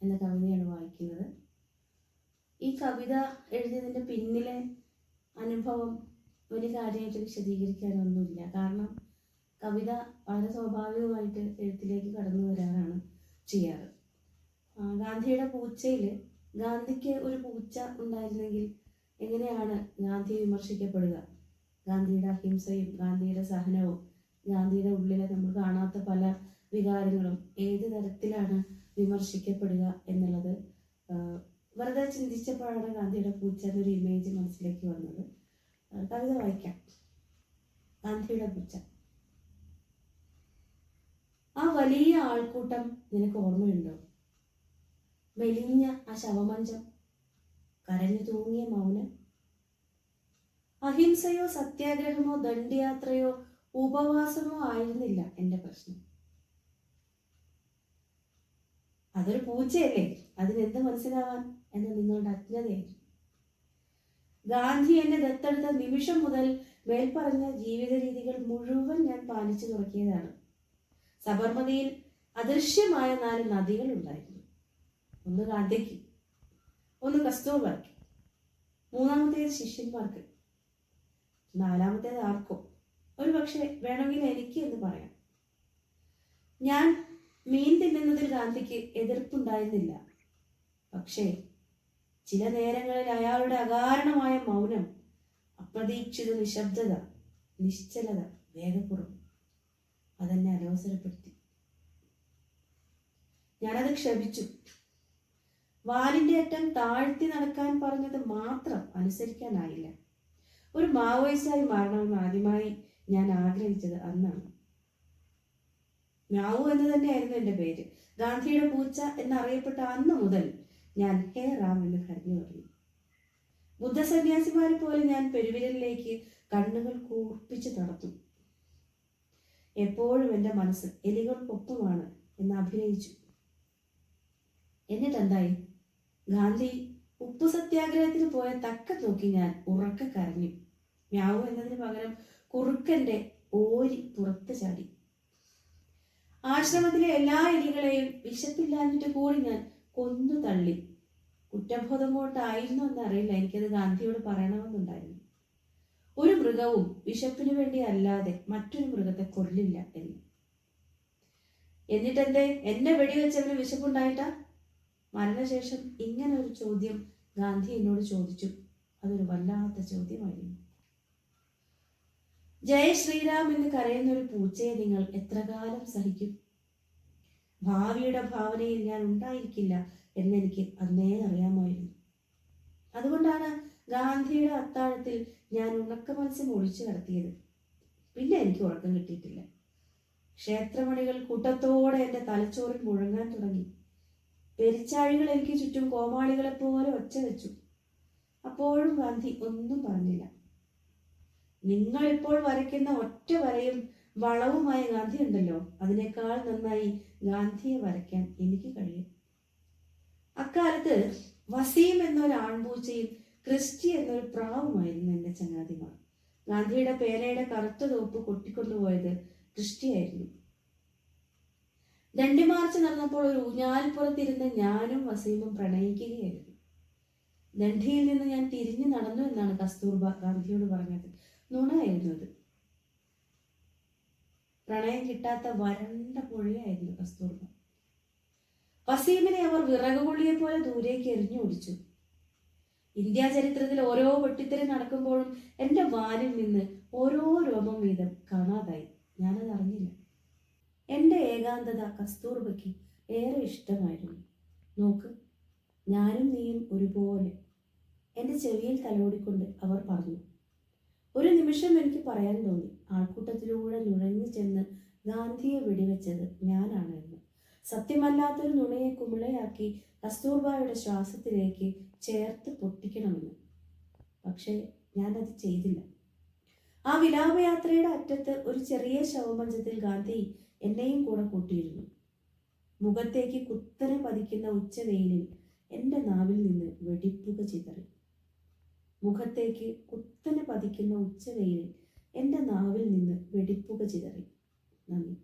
എന്ന കവിതയാണ് വായിക്കുന്നത്. ഈ കവിത എഴുതിയതിന്റെ പിന്നിലെ അനുഭവം വലിയ കാര്യമായിട്ട് വിശദീകരിക്കാനൊന്നുമില്ല. കാരണം കവിത വളരെ സ്വാഭാവികമായിട്ട് എഴുത്തിലേക്ക് കടന്നു വരാനാണ് ചെയ്യാറ്. ഗാന്ധിയുടെ പൂച്ചയിൽ ഗാന്ധിക്ക് ഒരു പൂച്ച ഉണ്ടായിരുന്നെങ്കിൽ എങ്ങനെയാണ് ഗാന്ധി വിമർശിക്കപ്പെടുക? ഗാന്ധിയുടെ അഹിംസയും ഗാന്ധിയുടെ സഹനവും ഗാന്ധിയുടെ ഉള്ളിലെ നമ്മൾ കാണാത്ത പല വികാരങ്ങളും ഏത് തരത്തിലാണ് വിമർശിക്കപ്പെടുക എന്നുള്ളത് വെറുതെ ചിന്തിച്ചപ്പോഴാണ് ഗാന്ധിയുടെ പൂച്ച എന്നൊരു ഇമേജ് മനസ്സിലേക്ക് വന്നത്. കവിത വായിക്കാം. ഗാന്ധിയുടെ പൂച്ച. ആ വലിയ ആൾക്കൂട്ടം നിനക്ക് ഓർമ്മയുണ്ടോ? മെലിഞ്ഞ ആ ശവമഞ്ചം കരഞ്ഞു തൂങ്ങിയ മൗനം. അഹിംസയോ സത്യാഗ്രഹമോ ദണ്ഡയാത്രയോ ഉപവാസമോ ആയിരുന്നില്ല എന്റെ പ്രശ്നം. അതൊരു പൂച്ചയല്ലേ? അതിനെന്ത് മനസ്സിലാവാൻ എന്ന നിങ്ങളുടെ അജ്ഞതയായിരുന്നു ഗാന്ധി എന്നെ ദത്തെടുത്ത നിമിഷം മുതൽ മേൽപ്പറഞ്ഞ ജീവിത രീതികൾ മുഴുവൻ ഞാൻ പാലിച്ചു തുടങ്ങിയതാണ്. സബർമതിയിൽ അദൃശ്യമായ നാല് നദികൾ ഉണ്ടായിരുന്നു. ഒന്ന് ഗാന്ധിക്ക് ഒന്ന് കസ്തൂർബായ്ക്ക് മൂന്നാമത്തേത് ശിഷ്യന്മാർക്ക് നാലാമത്തേത് ആർക്കോ. ഒരു പക്ഷേ വേണമെങ്കിൽ എനിക്ക് എന്ന് പറയാം. ഞാൻ മീൻ തിന്നുന്നതിൽ ഗാന്ധിക്ക് എതിർപ്പുണ്ടായിരുന്നില്ല. പക്ഷേ ചില നേരങ്ങളിൽ അയാളുടെ അകാരണമായ മൗനം അപ്രതീക്ഷിത നിശബ്ദത നിശ്ചലത വേഗക്കുറവ് അതെന്നെ അലോസരപ്പെടുത്തി. ഞാനത് ക്ഷമിച്ചു. വാലിന്റെ അറ്റം താഴ്ത്തി നടക്കാൻ പറഞ്ഞത് മാത്രം അനുസരിക്കാനായില്ല. ഒരു മാവോയിസ്റ്റായി മാറണമെന്ന് ആദ്യമായി ഞാൻ ആഗ്രഹിച്ചത് അന്നാണ്. മ്യാവു എന്ന് തന്നെയായിരുന്നു എന്റെ പേര്. ഗാന്ധിയുടെ പൂച്ച എന്നറിയപ്പെട്ട അന്ന് മുതൽ ഞാൻ ഹേ റാം എന്ന് കരഞ്ഞു തുടങ്ങി ബുദ്ധസന്യാസിമാരെ പോലെ ഞാൻ പെരുവിരലിലേക്ക് കണ്ണുകൾ കൂർപ്പിച്ച് തടത്തു എപ്പോഴും എന്റെ മനസ്സ് എലികൾക്കൊപ്പമാണ് എന്ന് അഭിനയിച്ചു. എന്നിട്ട് എന്തായി ഗാന്ധി ഉപ്പു സത്യാഗ്രഹത്തിന് പോയ തക്ക നോക്കി ഞാൻ ഉറക്ക കരഞ്ഞു. മ്യാവു എന്നതിന് പകരം കുറുക്കന്റെ ഓരി പുറത്ത് ചാടി. ആശ്രമത്തിലെ എല്ലാ എലികളെയും വിശപ്പില്ലാഞ്ഞിട്ട് കൂടി ഞാൻ കൊന്നു തള്ളി. കുറ്റബോധം കൊണ്ടായിരുന്നു എന്നറിയില്ല. എനിക്കത് ഗാന്ധിയോട് പറയണമെന്നുണ്ടായിരുന്നു. ഒരു മൃഗവും വിശപ്പിന് വേണ്ടി അല്ലാതെ മറ്റൊരു മൃഗത്തെ കൊല്ലില്ല എന്ന്. എന്നിട്ടെന്തേ? എന്നെ വെടിവെച്ചവന് വിശപ്പുണ്ടായിട്ടാ? മരണശേഷം ഇങ്ങനെ ഒരു ചോദ്യം ഗാന്ധി എന്നോട് ചോദിച്ചു. അതൊരു വല്ലാത്ത ചോദ്യമായിരുന്നു. ജയ് ശ്രീരാം എന്ന് കരയുന്ന ഒരു പൂച്ചയെ നിങ്ങൾ എത്ര കാലം സഹിക്കും? ഭാവിയുടെ ഭാവനയിൽ ഞാൻ ഉണ്ടായിരിക്കില്ല എന്നെനിക്ക് അന്നേ അറിയാമായിരുന്നു. അതുകൊണ്ടാണ് ഗാന്ധിയുടെ അത്താഴത്തിൽ ഞാൻ ഉണക്ക മത്സ്യം ഒഴിച്ചു നടത്തിയത് പിന്നെ എനിക്ക് ഉറക്കം കിട്ടിയിട്ടില്ല. ക്ഷേത്രമണികൾ കൂട്ടത്തോടെ എന്റെ തലച്ചോറിൽ മുഴങ്ങാൻ തുടങ്ങി. പെരിച്ചാഴികൾ എനിക്ക് ചുറ്റും കോമാളികളെ പോലെ ഒച്ച വെച്ചു. അപ്പോഴും ഗാന്ധി ഒന്നും പറഞ്ഞില്ല. നിങ്ങൾ ഇപ്പോൾ വരയ്ക്കുന്ന ഒറ്റ വരയും വളവുമായ ഗാന്ധി ഉണ്ടല്ലോ. അതിനേക്കാൾ നന്നായി ഗാന്ധിയെ വരയ്ക്കാൻ എനിക്ക് കഴിയും. അക്കാലത്ത് വസീം എന്നൊരു ആൺപൂച്ചയും ക്രിസ്റ്റി എന്നൊരു പ്രാവുമായിരുന്നു എന്റെ ചങ്ങാതിമാർ. ഗാന്ധിയുടെ പേനയുടെ കറുത്ത തോപ്പ് കൊട്ടിക്കൊണ്ടുപോയത് ക്രിസ്റ്റിയായിരുന്നു ദണ്ഡി മാർച്ച് നടന്നപ്പോൾ ഒരു ഊഞ്ഞാൽപ്പുറത്തിരുന്ന് ഞാനും വസീമും പ്രണയിക്കുകയായിരുന്നു. ദണ്ഡിയിൽ നിന്ന് ഞാൻ തിരിഞ്ഞു നടന്നു എന്നാണ് കസ്തൂർബ ഗാന്ധിയോട് പറഞ്ഞത്. നുണയായിരുന്നു അത് പ്രണയം കിട്ടാത്ത വരണ്ട പുഴയായിരുന്നു കസ്തൂർബ. വസീമിനെ അവർ വിറകുകൊള്ളിയെ പോലെ ദൂരേക്ക് എറിഞ്ഞു ഓടിച്ചു. ഇന്ത്യാ ചരിത്രത്തിൽ ഓരോ വെട്ടിത്തെറി നടക്കുമ്പോഴും എന്റെ വാലിൽ നിന്ന് ഓരോ രോമം വീതം കാണാതായി. ഞാനത് അറിഞ്ഞില്ല. എന്റെ ഏകാന്തത കസ്തൂർബയ്ക്ക് ഏറെ ഇഷ്ടമായിരുന്നു. നോക്ക് ഞാനും നീയും ഒരുപോലെ. എന്റെ ചെവിയിൽ തലോടിക്കൊണ്ട് അവർ പറഞ്ഞു ഒരു നിമിഷം എനിക്ക് പറയാൻ തോന്നി. ആൾക്കൂട്ടത്തിലൂടെ നുഴഞ്ഞു ചെന്ന് ഗാന്ധിയെ വെടിവെച്ചത് ഞാനാണ് എന്ന്. സത്യമല്ലാത്തൊരു നുണയെ കുമിളയാക്കി കസ്തൂർബായുടെ ശ്വാസത്തിലേക്ക് ചേർത്ത് പൊട്ടിക്കണമെന്ന്. പക്ഷേ ഞാനത് ചെയ്തില്ല. ആ വിലാപയാത്രയുടെ അറ്റത്ത് ഒരു ചെറിയ ശവമഞ്ചത്തിൽ ഗാന്ധി എന്നെയും കൂടെ കൂട്ടിയിരുന്നു. മുഖത്തേക്ക് കുത്തനെ പതിക്കുന്ന ഉച്ചവെയിലിൽ എന്റെ നാവിൽ നിന്ന് വെടിപ്പുക ചിതറി. മുഖത്തേക്ക് കുത്തനെ പതിക്കുന്ന ഉച്ചവെയിലിൽ എന്റെ നാവിൽ നിന്ന് വെടിപ്പുക ചിതറി. നന്ദി.